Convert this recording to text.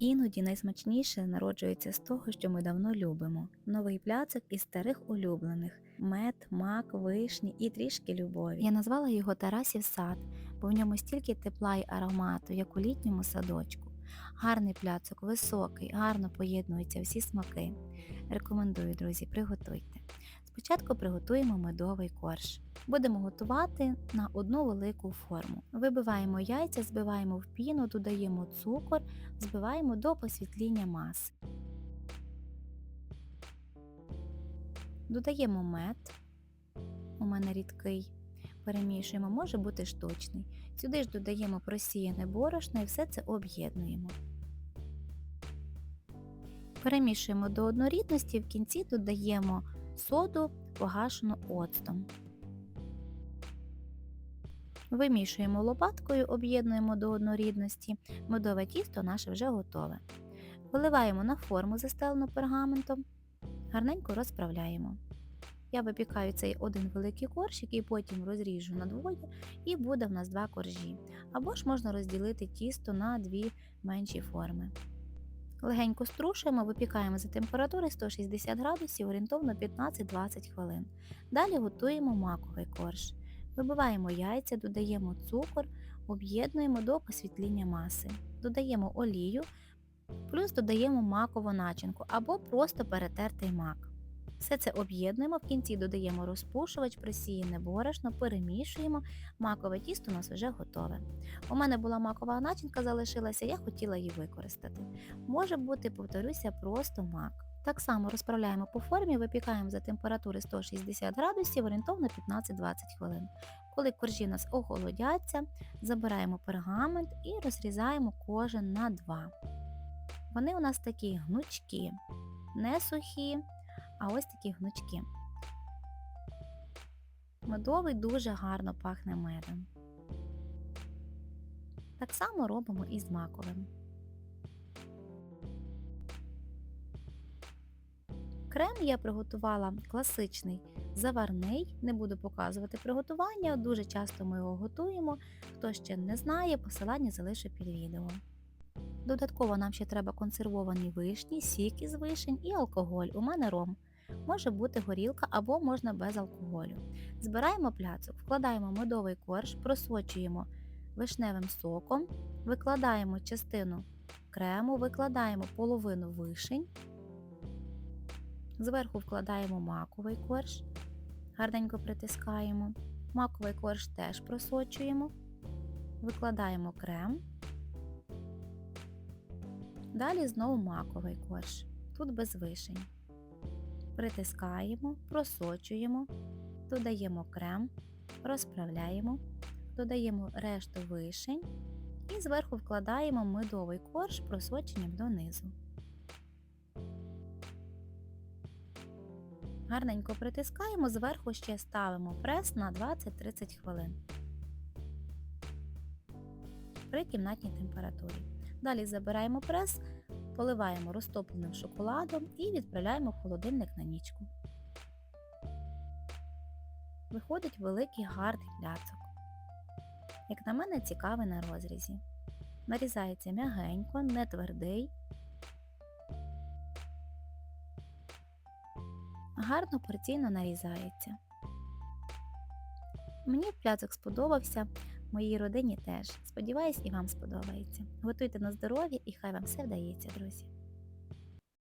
Іноді найсмачніше народжується з того, що ми давно любимо. Новий пляцок із старих улюблених мед, мак, вишні і трішки любові. Я назвала його Тарасів сад, бо в ньому стільки тепла й аромату, як у літньому садочку. Гарний пляцок, високий, гарно поєднуються всі смаки. Рекомендую, друзі, приготуйте. Спочатку приготуємо медовий корж. Будемо готувати на одну велику форму. Вибиваємо яйця, збиваємо в піну, додаємо цукор, збиваємо до посвітління маси. Додаємо мед, у мене рідкий, перемішуємо, може бути штучний. Сюди ж додаємо просіяне борошно і все це об'єднуємо. Перемішуємо до однорідності, в кінці додаємо соду, погашену оцтом. Вимішуємо лопаткою, об'єднуємо до однорідності, медове тісто наше вже готове. Виливаємо на форму, застелену пергаментом, гарненько розправляємо. Я випікаю цей один великий корж, який потім розріжу на двоє, і буде в нас два коржі. Або ж можна розділити тісто на дві менші форми. Легенько струшуємо, випікаємо за температури 160 градусів орієнтовно 15-20 хвилин. Далі готуємо маковий корж. Вибиваємо яйця, додаємо цукор, об'єднуємо до посвітління маси. Додаємо олію, плюс додаємо макову начинку або просто перетертий мак. Все це об'єднуємо, в кінці додаємо розпушувач, просіяне борошно, перемішуємо, макове тісто у нас вже готове. У мене була макова начинка, залишилася, я хотіла її використати. Може бути, повторюся, просто мак. Так само розправляємо по формі, випікаємо за температури 160 градусів орієнтовно 15-20 хвилин. Коли коржі у нас охолодяться, забираємо пергамент і розрізаємо кожен на два. Вони у нас такі гнучкі, не сухі, а ось такі гнучки. Медовий дуже гарно пахне медом. Так само робимо і з маковим. Крем я приготувала класичний заварний, не буду показувати приготування, дуже часто ми його готуємо. Хто ще не знає, посилання залишу під відео. Додатково нам ще треба консервовані вишні, сік із вишень і алкоголь. У мене ром. Може бути горілка або можна без алкоголю. Збираємо пляцок, вкладаємо медовий корж, просочуємо вишневим соком, викладаємо частину крему, викладаємо половину вишень, зверху вкладаємо маковий корж, гарненько притискаємо, маковий корж теж просочуємо, викладаємо крем. Далі знову маковий корж, тут без вишень. Притискаємо, просочуємо, додаємо крем, розправляємо, додаємо решту вишень і зверху вкладаємо медовий корж просоченням донизу. Гарненько притискаємо, зверху ще ставимо прес на 20-30 хвилин при кімнатній температурі. Далі забираємо прес, поливаємо розтопленим шоколадом і відправляємо в холодильник на нічку. Виходить великий гарний пляцок. Як на мене, цікавий на розрізі. Нарізається м'ягенько, не твердий. Гарно порційно нарізається. Мені пляцок сподобався, моїй родині теж. Сподіваюсь, і вам сподобається. Готуйте на здоров'я і хай вам все вдається, друзі!